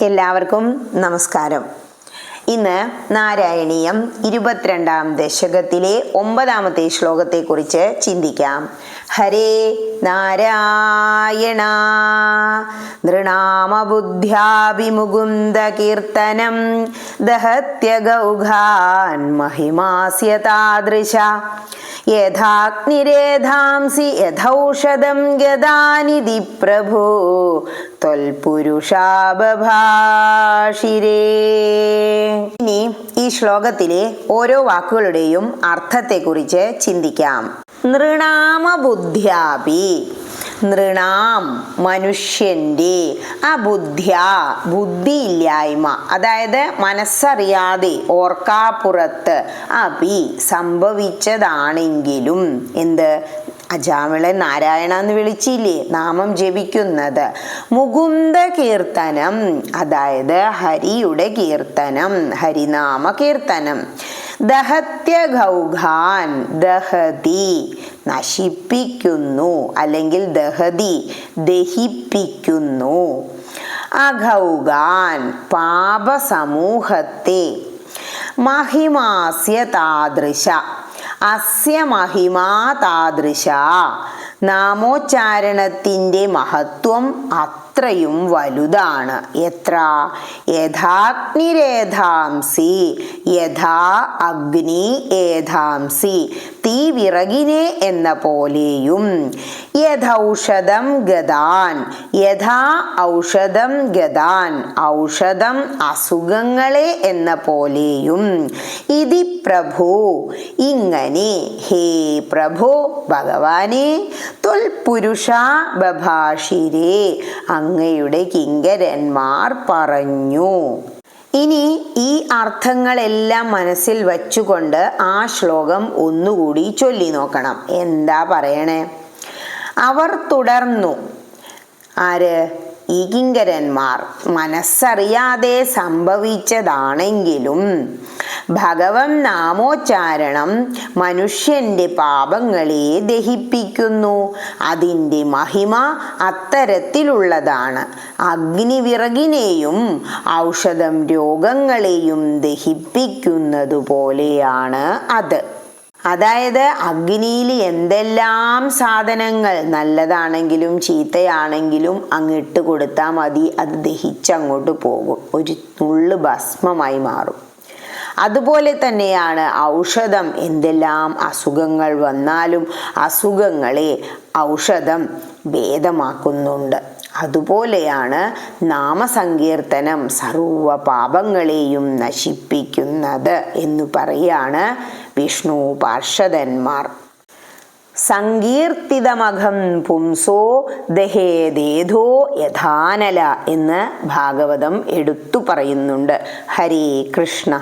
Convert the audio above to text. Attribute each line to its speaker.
Speaker 1: എല്ലാവർക്കും നമസ്കാരം. ഇന്ന് നാരായണീയം ഇരുപത്തിരണ്ടാം ദശകത്തിലെ ഒമ്പതാമത്തെ ശ്ലോകത്തെക്കുറിച്ച് ചിന്തിക്കാം. ഹരേ നാരായണ. നൃണാമബുദ്ധ്യാഭിമുകുന്ദകീർത്തനം. ദഹത്യഗൗഘാൻ മഹിമാസ്യ താദൃശ യഥാഗ്നിരേധാംസി യഥൗഷധം ഗതാനിധി പ്രഭോ. ത്വൽപുരുഷാബഭാഷിരേ ഇനി ഈ ശ്ലോകത്തിലെ ഓരോ വാക്കുകളുടെയും അർത്ഥത്തെക്കുറിച്ച് ചിന്തിക്കാം. നൃണാമബുദ്ധ്യാപി. നൃണാം മനുഷ്യന്റെ അബുദ്ധ്യ ബുദ്ധിയില്ലായ്മ. അതായത് മനസ്സറിയാതെ ഓർക്കാപ്പുറത്ത് അപി സംഭവിച്ചതാണെങ്കിലും എന്ത്? അജാമിളെ നാരായണ എന്ന് വിളിച്ചില്ലേ? നാമം ജപിക്കുന്നത്. മുകുന്ദ കീർത്തനം അതായത് ഹരിയുടെ കീർത്തനം ഹരിനാമ കീർത്തനം. ദഹത്യ ഗൗഖാൻ ദഹതി നശിപ്പിക്കുന്നു അല്ലെങ്കിൽ ദഹതി ദഹിപ്പിക്കുന്നു. അഘൗഗാൻ പാപസമൂഹത്തെ മഹിമാസ്യ താദൃശ. അസ്യ മഹിമാ താദൃശ. നാമോച്ചാരണത്തിന്റെ മഹത്വം അത്രയും വലുതാണ്. എത്ര? യഥാഗ്നിരേധാംസി. യഥാ അഗ്നി ഏധാംസി. തീ വിറകിനെ എന്ന പോലെയും. യഥൗഷധം ഗതാൻ യഥാ ഔഷധം ഗതാൻ ഔഷധം അസുഖങ്ങളെ എന്ന പോലെയും. ഇതി പ്രഭു. ഇങ്ങനെ ഹേ പ്രഭു ഭഗവാനെ തൊൽപുരുഷ ബഭാഷിരേ അങ്ങയുടെ കിങ്കരന്മാർ പറഞ്ഞു. ഇനി ഈ അർത്ഥങ്ങളെല്ലാം മനസ്സിൽ വച്ചുകൊണ്ട് ആ ശ്ലോകം ഒന്നുകൂടി ചൊല്ലി നോക്കണം. എന്താ പറയണേ? അവർ തുടർന്നു. ആര്? ഈ കിങ്കരന്മാർ മനസ്സറിയാതെ സംഭവിച്ചതാണെങ്കിലും ഭഗവൻ നാമോച്ചാരണം മനുഷ്യന്റെ പാപങ്ങളെ ദഹിപ്പിക്കുന്നു. അതിന്റെ മഹിമ അത്തരത്തിലുള്ളതാണ്. അഗ്നിവിറകിനെയും ഔഷധം രോഗങ്ങളെയും ദഹിപ്പിക്കുന്നതുപോലെയാണ് അത്. അതായത് അഗ്നിയിൽ എന്തെല്ലാം സാധനങ്ങൾ നല്ലതാണെങ്കിലും ചീത്തയാണെങ്കിലും അങ്ങിട്ട് കൊടുത്താൽ മതി. അത് ദഹിച്ചങ്ങോട്ട് പോകും. ഒരു നുള്ളു ഭസ്മമായി മാറും. അതുപോലെ തന്നെയാണ് ഔഷധം. എന്തെല്ലാം അസുഖങ്ങൾ വന്നാലും അസുഖങ്ങളെ ഔഷധം ഭേദമാക്കുന്നുണ്ട്. അതുപോലെയാണ് നാമസങ്കീർത്തനം സർവ പാപങ്ങളെയും നശിപ്പിക്കുന്നത് എന്ന് പറയാണ് വിഷ്ണു പാർഷദന്മാർ. സങ്കീർത്തിതമഖം പുംസോ ദഹേദേധോ യഥാനല എന്ന് ഭാഗവതം എടുത്തു പറയുന്നുണ്ട്. ഹരേ കൃഷ്ണ.